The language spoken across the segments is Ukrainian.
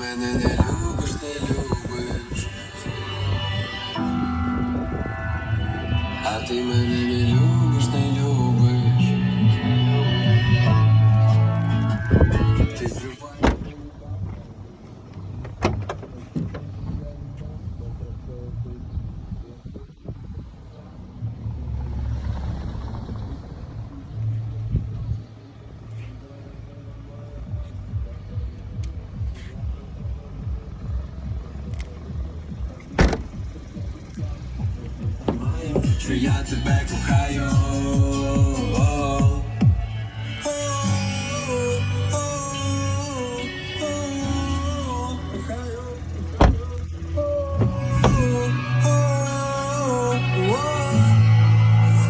мене не любиш, не любиш, а ти мене. Не Що я тебе кохаю.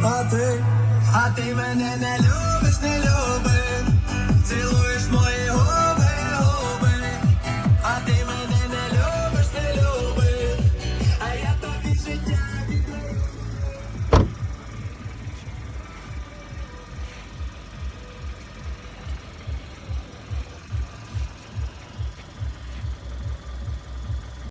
А ти, а ти мене не любиш, не любиш.